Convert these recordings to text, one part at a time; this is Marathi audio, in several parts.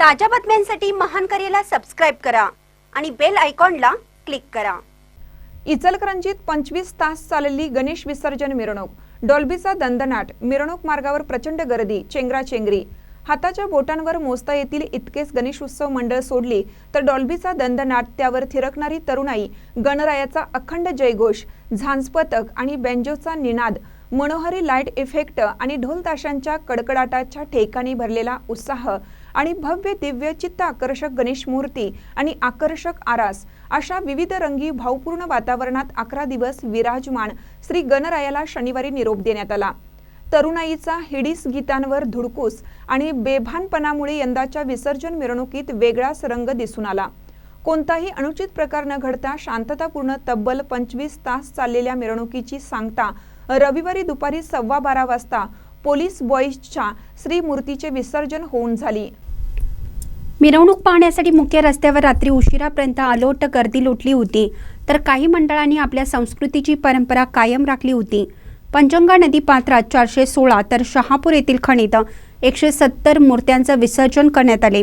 ताज्या बातम्यांसाठी महान करेला सबस्क्राईब करा आणि बेल आयकॉनला क्लिक करा. इचलकरंजीत पंचवीस तास चाललेली गणेश विसर्जन मिरवणूक. डॉल्बीचा दंदनाट मिरवणूक मार्गावर प्रचंड गर्दी चेंगराचेंगरी हाताच्या बोटांवर मोजता येतील इतकेच गणेश उत्सव मंडळ सोडली तर डॉल्बीचा दंदनाट त्यावर थिरकणारी तरुणाई गणरायाचा अखंड जयघोष झांजपथक आणि बेंजोचा निनाद मनोहरी लाइट इफेक्ट आणि ढोल ताशांच्या कडकडाटाच्या ठेकाणी भरलेला उत्साह आणि भव्य दिव्य चित्त आकर्षक गणेश मूर्ती आणि आकर्षक आरास अशा विविध रंगी भावपूर्ण वातावरणात अकरा दिवस विराजमान श्री गणरायाला शनिवारी निरोप देण्यात आला. तरुणाईचा हिडीस गीतांवर धुडकूस आणि बेभानपणामुळे यंदाच्या विसर्जन मिरवणुकीत वेगळाच रंग दिसून आला. कोणताही अनुचित प्रकार न घडता शांततापूर्ण तब्बल पंचवीस तास चाललेल्या मिरवणुकीची सांगता रविवारी दुपारी सव्वा बारा वाजता पोलीस बॉईजच्या श्रीमूर्तीचे विसर्जन होऊन झाली. मिरवणूक पाहण्यासाठी मुख्य रस्त्यावर रात्री उशिरापर्यंत अलोट गर्दी लुटली होती. तर काही मंडळांनी आपल्या संस्कृतीची परंपरा कायम राखली होती. पंचंगा नदी पात्रात चारशे सोळा तर शहापूर येथील खणीत एकशे सत्तर मूर्त्यांचं विसर्जन करण्यात आले.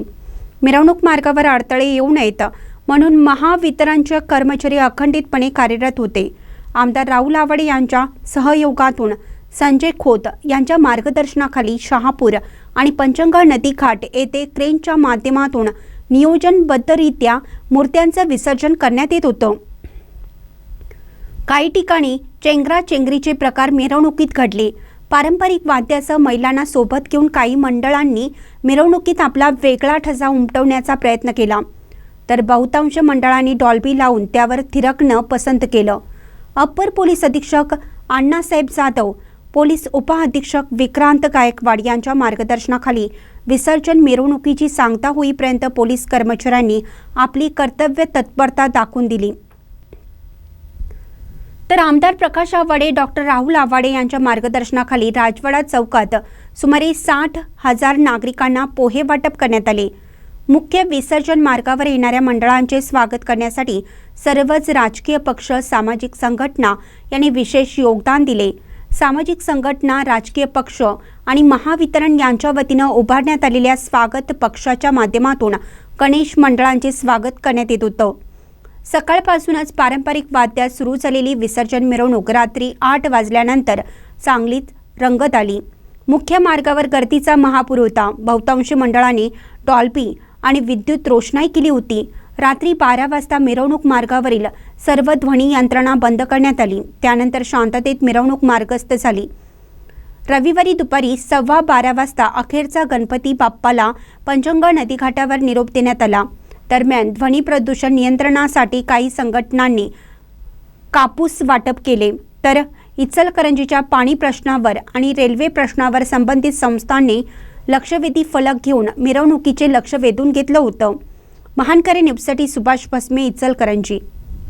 मिरवणूक मार्गावर अडथळे येऊ नयेत म्हणून महावितरणचे कर्मचारी अखंडितपणे कार्यरत होते. आमदार राहुल आवाडे यांच्या सहयोगातून संजय खोत यांच्या मार्गदर्शनाखाली शहापूर आणि पंचंगा नदीघाट येथे क्रेनच्या माध्यमातून नियोजनबद्धरित्या मूर्त्यांचं विसर्जन करण्यात येत होतं. काही ठिकाणी चेंगरा चेंगरीचे प्रकार मिरवणुकीत घडले. पारंपरिक वाद्यासह महिलांना सोबत घेऊन काही मंडळांनी मिरवणुकीत आपला वेगळा ठसा उमटवण्याचा प्रयत्न केला. तर बहुतांश मंडळांनी डॉल्बी लावून त्यावर थिरकणं पसंत केलं. अप्पर पोलीस अधीक्षक अण्णासाहेब जाधव पोलीस उपअधीक्षक विक्रांत गायकवाड यांच्या मार्गदर्शनाखाली विसर्जन मिरवणुकीची सांगता होईपर्यंत पोलीस कर्मचाऱ्यांनी आपली कर्तव्य तत्परता दाखवून दिली. तर आमदार प्रकाश आवाडे डॉक्टर राहुल आवाडे यांच्या मार्गदर्शनाखाली राजवाडा चौकात सुमारे साठ हजार नागरिकांना पोहे वाटप करण्यात आले. मुख्य विसर्जन मार्गावर येणाऱ्या मंडळांचे स्वागत करण्यासाठी सर्वच राजकीय पक्ष सामाजिक संघटना यांनी विशेष योगदान दिले. सामाजिक संघटना राजकीय पक्ष आणि महावितरण यांच्या वतीनं उभारण्यात आलेल्या स्वागत पक्षाच्या माध्यमातून गणेश मंडळांचे स्वागत करण्यात येत होतं. सकाळपासूनच पारंपरिक वाद्यात सुरू झालेली विसर्जन मिरवणूक रात्री आठ वाजल्यानंतर चांगलीच रंगत आली. मुख्य मार्गावर गर्दीचा महापूर होता. बहुतांश मंडळांनी डॉल्बी आणि विद्युत रोषणाई केली होती. रात्री बारा वाजता मिरवणूक मार्गावरील सर्व ध्वनी यंत्रणा बंद करण्यात आली. त्यानंतर शांततेत मिरवणूक मार्गस्थ झाली. रविवारी दुपारी सव्वा बारा वाजता अखेरचा गणपती बाप्पाला पंचंगा नदीघाटावर निरोप देण्यात आला. दरम्यान ध्वनी प्रदूषण नियंत्रणासाठी काही संघटनांनी कापूस वाटप केले. तर इचलकरंजीच्या पाणी प्रश्नावर आणि रेल्वे प्रश्नावर संबंधित संस्थांनी लक्षवेधी फलक घेऊन मिरवणुकीचे लक्ष वेधून घेतलं होतं. महानकरे निपसटी सुभाष भस्मे इचलकरंजी